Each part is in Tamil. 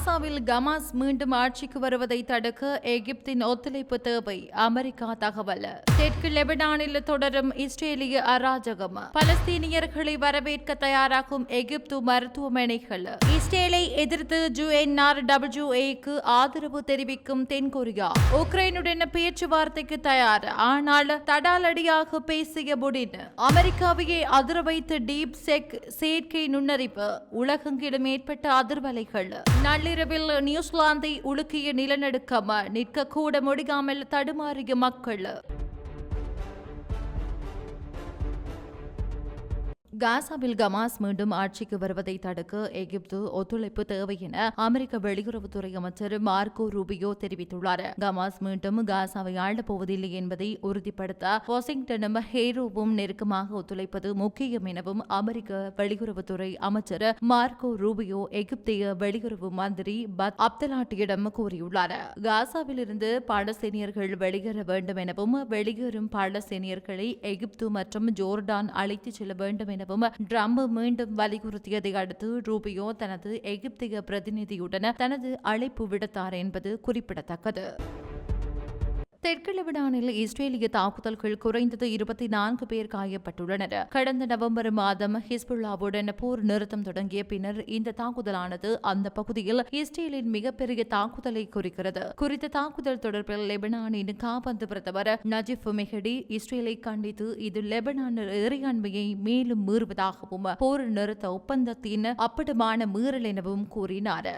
காசாவில் கமாஸ் மீண்டும் ஆட்சிக்கு வருவதை தடுக்க எகிப்தின் ஒத்துழைப்பு தேவை. அமெரிக்கா தகவல். தெற்கு லெபனானில் தொடரும் இஸ்ரேலிய அராஜகம். பலஸ்தீனியர்களை வரவேற்க தயாராகும் எகிப்து மருத்துவமனைகள். இஸ்ரேலை எதிர்த்து ஜூஎன்ஆர் டபிள்யூஏக்கு ஆதரவு தெரிவிக்கும் தென்கொரியா. உக்ரைனுடன் பேச்சுவார்த்தைக்கு தயார். ஆனால் தடாலடியாக பேசிய புடின் அமெரிக்காவையே அதிர வைத்த டீப் செக் செயற்கை நுண்ணறிவு உலகெங்கிலும் ஏற்பட்ட அதிர்வலைகள். நள்ளிரவில் நியூசிலாந்தை உலுக்கிய நிலநடுக்கம் நிற்கக்கூட முடியாமல் தடுமாறிய மக்கள். காசாவில் கமாஸ் மீண்டும் ஆட்சிக்கு வருவதை தடுக்க எகிப்து ஒத்துழைப்பு தேவை என அமெரிக்க வெளியுறவுத்துறை அமைச்சர் மார்க்கோ ரூபியோ தெரிவித்துள்ளார். கமாஸ் மீண்டும் காசாவை ஆளப்போவதில்லை என்பதை உறுதிப்படுத்த வாஷிங்டனும் ஹேரோவும் நெருக்கமாக ஒத்துழைப்பது முக்கியம் எனவும் அமெரிக்க வெளியுறவுத்துறை அமைச்சர் மார்க்கோ ரூபியோ எகிப்திய வெளியுறவு மந்திரி பத் அப்தலாட்டியிடம் கூறியுள்ளார். காசாவில் இருந்து பாலஸ்தீனியர்கள் வெளியேற வேண்டும் எனவும் வெளியேறும் பாலஸ்தீனியர்களை எகிப்து மற்றும் ஜோர்டான் அழைத்துச் செல்ல வேண்டும் எனவும் ட்ரம்ப் மீண்டும் வலியுறுத்தியதை அடுத்து ரூபியோ தனது எகிப்திய பிரதிநிதியுடன் தனது அழைப்பு விடுத்தார் என்பது குறிப்பிடத்தக்கது. தெற்கு லெபனானில் இஸ்ரேலிய தாக்குதல்கள் குறைந்தது இருபத்தி நான்கு பேர் காயப்பட்டுள்ளனர். கடந்த நவம்பர் மாதம் ஹிஸ்புல்லாவுடன் போர் நிறுத்தம் தொடங்கிய பின்னர் இந்த தாக்குதலானது அந்த பகுதியில் இஸ்ரேலின் மிகப்பெரிய தாக்குதலை குறிக்கிறது. குறித்த தாக்குதல் தொடர்பில் லெபனானின் காபந்து பிரதமர் நஜிப் மெஹடி இஸ்ரேலை கண்டித்து இது லெபனான் இறையாண்மையை மேலும் மீறுவதாகவும் போர் நிறுத்த ஒப்பந்தத்தின் அப்பட்டமான மீறல் எனவும் கூறினார்.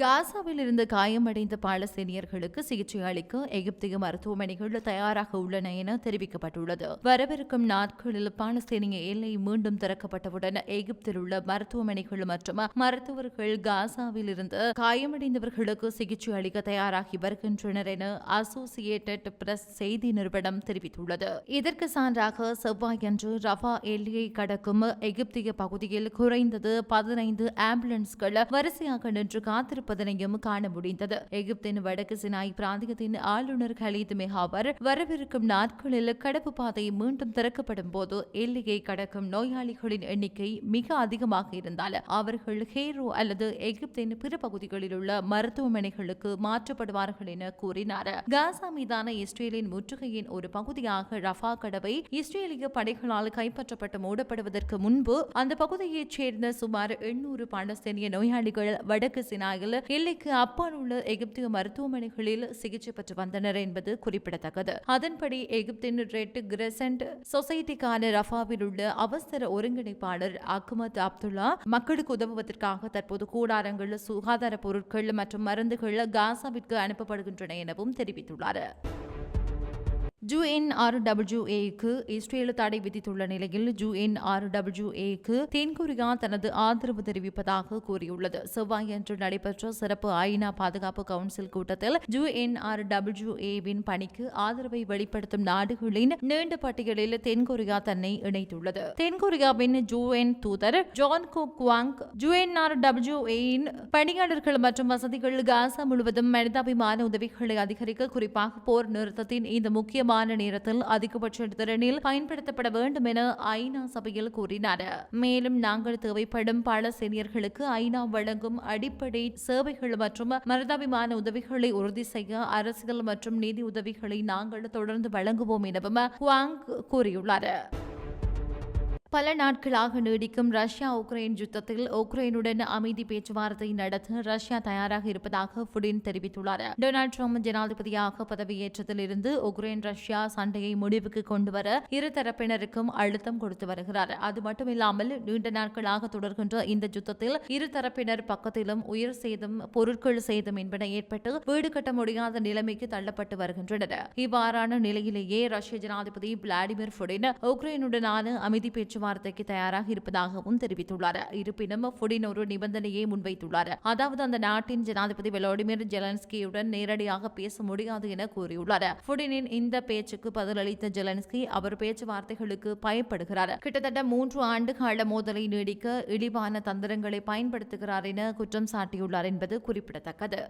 காசாவில் இருந்து காயமடைந்த பாலஸ்தீனியர்களுக்கு சிகிச்சை அளிக்க எகிப்திய மருத்துவமனைகள் தயாராக உள்ளன என தெரிவிக்கப்பட்டுள்ளது. வரவிருக்கும் நாட்களில் பாலஸ்தீனிய எல்லை மீண்டும் திறக்கப்பட்டவுடன் எகிப்தில் உள்ள மருத்துவமனைகள் மற்றும் மருத்துவர்கள் காசாவில் இருந்து காயமடைந்தவர்களுக்கு சிகிச்சை அளிக்க தயாராகி வருகின்றனர் என அசோசியேட்டட் பிரஸ் செய்தி நிறுவனம் தெரிவித்துள்ளது. இதற்கு சான்றாக செவ்வாயன்று ரஃபா எல்லையை கடக்கும் எகிப்திய பகுதியில் குறைந்தது பதினைந்து ஆம்புலன்ஸ்கள் வரிசையாக நின்று காத்திருப்ப இருப்பதனையும் காண முடிந்தது. எகிப்தின் வடக்கு சினாய் பிராந்தியத்தின் ஆளுநர் ஹலீத் மெஹாவர் வரவிருக்கும் நாட்களில் கடப்பு பாதை மீண்டும் திறக்கப்படும் போது எல்லையை கடக்கும் நோயாளிகளின் எண்ணிக்கை மிக அதிகமாக இருந்தால் அவர்கள் ஹேரோ அல்லது எகிப்தின் பிற பகுதிகளில் உள்ள மருத்துவமனைகளுக்கு மாற்றப்படுவார்கள் என கூறினார். காசா மீதான இஸ்ரேலின் முற்றுகையின் ஒரு பகுதியாக ரஃபா கடவை இஸ்ரேலிய படைகளால் கைப்பற்றப்பட்டு மூடப்படுவதற்கு முன்பு அந்த பகுதியைச் சேர்ந்த சுமார் எண்ணூறு பாலஸ்தீனிய நோயாளிகள் வடக்கு சினாயில் எல்லைக்கு அப்பால் உள்ள எகிப்திய மருத்துவமனைகளில் சிகிச்சை பெற்று வந்தனர் என்பது குறிப்பிடத்தக்கது. அதன்படி எகிப்தின் ரெட் கிரசன்ட் சொசைட்டிக்கான ரஃபாவில் உள்ள அவசர ஒருங்கிணைப்பாளர் அக்மத் அப்துல்லா மக்களுக்கு உதவுவதற்காக தற்போது கூடாரங்கள் சுகாதார பொருட்கள் மற்றும் மருந்துகள் காசாவிற்கு அனுப்பப்படுகின்றன எனவும் தெரிவித்துள்ளார். யுஎன்ஆர்டபிள்யூஏக்கு இஸ்ரேல் தடை விதித்துள்ள நிலையில் யுஎன்ஆர்டபிள்யூஏக்கு தென்கொரியா தனது ஆதரவு தெரிவிப்பதாக கூறியுள்ளது. செவ்வாயன்று நடைபெற்ற சிறப்பு ஐநா பாதுகாப்பு கவுன்சில் கூட்டத்தில் யுஎன்ஆர்டபிள்யூஏவின் பணிக்கு ஆதரவை வெளிப்படுத்தும் நாடுகளின் நீண்ட பட்டியலில் தென்கொரியா தன்னை இணைத்துள்ளது. தென்கொரியாவின் ஜூஎன் தூதர் ஜான் கோ குவாங் யுஎன்ஆர்டபிள்யூஏயின் பணியாளர்கள் மற்றும் வசதிகள் காசா முழுவதும் மனிதாபிமான உதவிகளை அதிகரிக்க குறிப்பாக போர் நிறுத்தத்தின் இந்த முக்கியமான நேரத்தில் அதிகபட்ச திறனில் பயன்படுத்தப்பட வேண்டும் என ஐநா சபையில் கூறினார். மேலும் நாங்கள் தேவைப்படும் பல சீனியர்களுக்கு ஐநா வழங்கும் அடிப்படை சேவைகள் மற்றும் மருதாபிமான உதவிகளை உறுதி செய்ய அரசியல் மற்றும் நிதி உதவிகளை நாங்கள் தொடர்ந்து வழங்குவோம் எனவும் குவாங் கூறியுள்ளார். பல நாட்களாக நீடிக்கும் ரஷ்யா உக்ரைன் யுத்தத்தில் உக்ரைனுடன் அமைதி பேச்சுவார்த்தை நடத்த ரஷ்யா தயாராக இருப்பதாக புடின் தெரிவித்துள்ளார். டொனால்டு ட்ரம்ப் ஜனாதிபதியாக பதவியேற்றதிலிருந்து உக்ரைன் ரஷ்யா சண்டையை முடிவுக்கு கொண்டுவர இரு தரப்பினருக்கும் அழுத்தம் கொடுத்து வருகிறார். அது மட்டுமில்லாமல் நீண்ட நாட்களாக தொடர்கின்ற இந்த யுத்தத்தில் இரு தரப்பினர் பக்கத்திலும் உயிர் சேதம் பொருட்கள் சேதம் என்பன ஏற்பட்டு வீடு கட்ட முடியாத நிலைமைக்கு தள்ளப்பட்டு வருகின்றனர். இவ்வாறான நிலையிலேயே ரஷ்ய ஜனாதிபதி விளாடிமிர் புடின் உக்ரைனுடனான அமைதி பேச்சு பேச்சுவார்த்தைக்கு தயாராக இருப்பதாகவும் தெரிவித்துள்ளார். இருப்பினும் புடின் ஒரு நிபந்தனையை முன்வைத்துள்ளார். அதாவது அந்த நாட்டின் ஜனாதிபதி விளாடிமிர் ஜெலன்ஸ்கியுடன் நேரடியாக பேச முடியாது என கூறியுள்ளார். புடினின் இந்த பேச்சுக்கு பதிலளித்த ஜெலன்ஸ்கி அவர் பேச்சுவார்த்தைகளுக்கு பயப்படுகிறார். கிட்டத்தட்ட மூன்று ஆண்டு கால மோதலை நீடிக்க இழிவான தந்திரங்களை பயன்படுத்துகிறார் என குற்றம் சாட்டியுள்ளார் என்பது குறிப்பிடத்தக்கது.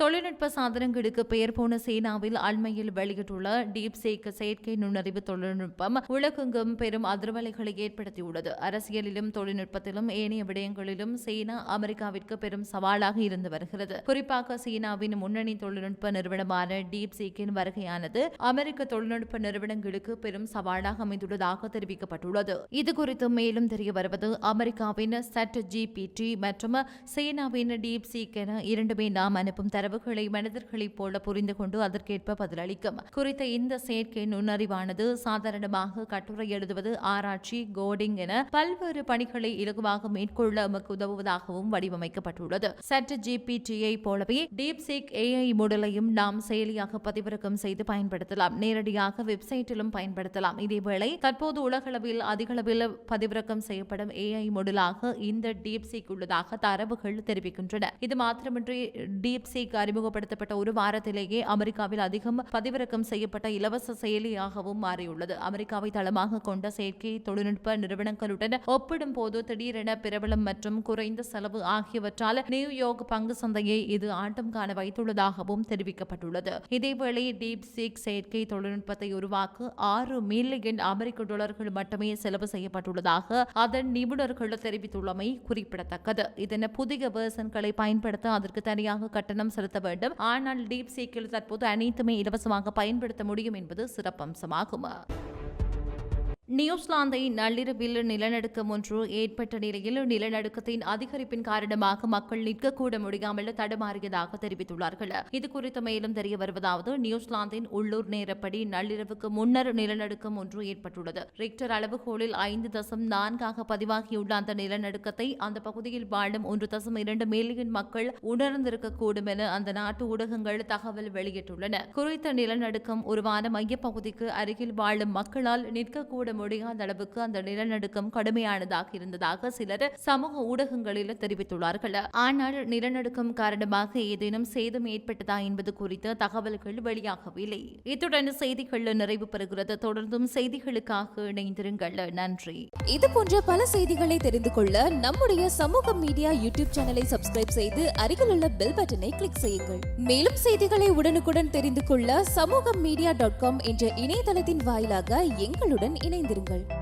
தொழில்நுட்ப சாதனங்களுக்கு பெயர் போன சீனாவில் அண்மையில் வெளியிட்டுள்ள டீப் சேக் செயற்கை நுண்ணறிவு தொழில்நுட்பம் உலகெங்கும் பெரும் அதிர்வலைகளை ஏற்படுத்தியுள்ளது. அரசியலிலும் தொழில்நுட்பத்திலும் ஏனைய விடயங்களிலும் சீனா அமெரிக்காவிற்கு பெரும் சவாலாக இருந்து வருகிறது. குறிப்பாக சீனாவின் முன்னணி தொழில்நுட்ப நிறுவனமான டீப் சீக்கின் வருகையானது அமெரிக்க தொழில்நுட்ப நிறுவனங்களுக்கு பெரும் சவாலாக அமைந்துள்ளதாக தெரிவிக்கப்பட்டுள்ளது. இது குறித்து மேலும் தெரிய வருவது அமெரிக்காவின் சட் ஜிபிடி மற்றும் சீனாவின் டீப் சீக் என இரண்டுமே நாம் அனுப்பும் மரபுகளை மனிதர்களைப் போல புரிந்து கொண்டு அதற்கேற்ப பதிலளிக்கும். குறித்த இந்த செயற்கை நுண்ணறிவானது சாதாரணமாக கட்டுரை எழுதுவது ஆராய்ச்சி கோடிங் என பல்வேறு பணிகளை இலகுவாக மேற்கொள்ள நமக்கு உதவுவதாகவும் வடிவமைக்கப்பட்டுள்ளது. சட் ஜிபிடியை போலவே டீப் சீக் ஏஐ மூடலையும் நாம் செயலியாக பதிவிறக்கம் செய்து பயன்படுத்தலாம். நேரடியாக வெப்சைட்டிலும் பயன்படுத்தலாம். இதேவேளை தற்போது உலகளவில் அதிகளவில் பதிவிறக்கம் செய்யப்படும் ஏஐ மூடலாக இந்த டீப் சீக் உள்ளதாக தரவுகள் தெரிவிக்கின்றன. இது மாத்திரமின்றி டீப் சீக் அறிமுகப்படுத்தப்பட்ட ஒரு வாரத்திலேயே அமெரிக்காவில் அதிகம் பதிவிறக்கம் செய்யப்பட்ட இலவச செயலியாகவும் மாறியுள்ளது. அமெரிக்காவை தளமாக கொண்ட செயற்கை தொழில்நுட்ப நிறுவனங்களுடன் ஒப்பிடும் போது திடீரென பிரபலம் மற்றும் குறைந்த செலவு ஆகியவற்றால் நியூயார்க் பங்கு சந்தையை இது ஆட்டம் காண வைத்துள்ளதாகவும் தெரிவிக்கப்பட்டுள்ளது. இதேவேளை டீப் சீக் செயற்கை தொழில்நுட்பத்தை உருவாக்க ஆறு மில்லியன் அமெரிக்க டாலர்கள் மட்டுமே செலவு செய்யப்பட்டுள்ளதாக அதன் நிபுணர்கள் தெரிவித்துள்ளமை குறிப்பிடத்தக்கது. இதன் புதிய வேர்சன்களை பயன்படுத்த அதற்கு தனியாக கட்டணம் செலுத்த வேண்டும். ஆனால் டீப் சீக்கில் தற்போது அனைத்துமே இலவசமாக பயன்படுத்த முடியும் என்பது சிறப்பம்சமாகும். நியூசிலாந்தை நள்ளிரவில் நிலநடுக்கம் ஒன்று ஏற்பட்ட நிலையில் நிலநடுக்கத்தின் அதிகரிப்பின் காரணமாக மக்கள் நிற்கக்கூட முடியாமல் தடுமாறியதாக தெரிவித்துள்ளார்கள். இது குறித்து மேலும் தெரிய வருவதாவது நியூசிலாந்தின் உள்ளூர் நேரப்படி நள்ளிரவுக்கு முன்னர் நிலநடுக்கம் ஒன்று ஏற்பட்டுள்ளது. ரிக்டர் அளவுகோலில் ஐந்து தசம் நான்காக பதிவாகியுள்ள அந்த நிலநடுக்கத்தை அந்த பகுதியில் வாழும் ஒன்று தசம் இரண்டு மில்லியன் மக்கள் உணர்ந்திருக்கக்கூடும் என அந்த நாட்டு ஊடகங்கள் தகவல் வெளியிட்டுள்ளன. குறித்த நிலநடுக்கம் உருவான மையப்பகுதிக்கு அருகில் வாழும் மக்களால் நிற்கக்கூட முடியாத அளவுக்கு அந்த நிலநடுக்கம் கடுமையானதாக இருந்ததாக சிலர் சமூக ஊடகங்களில் தெரிவித்துள்ளார்கள். ஆனால் நிலநடுக்கம் காரணமாக ஏதேனும் சேதம் ஏற்பட்டதா என்பது குறித்த தகவல்கள் வெளியாகவில்லை. இத்துடன் செய்திகள் நிறைவு பெறுகிறது. தொடர்ந்தும் செய்திகளுக்காக இணைந்திருங்கள். நன்றி. இது போன்ற பல செய்திகளை தெரிந்து கொள்ள நம்முடைய சமூக மீடியா யூடியூப் சேனலை சப்ஸ்கிரைப் செய்து அருகில் உள்ள பெல் பட்டனை கிளிக் செய்யுங்கள். மேலும் செய்திகளை உடனுக்குடன் தெரிந்து கொள்ள சமூக மீடியா டாட் காம் என்ற இணையதளத்தின் வாயிலாக எங்களுடன் இணைந்து இணைந்திருங்கள்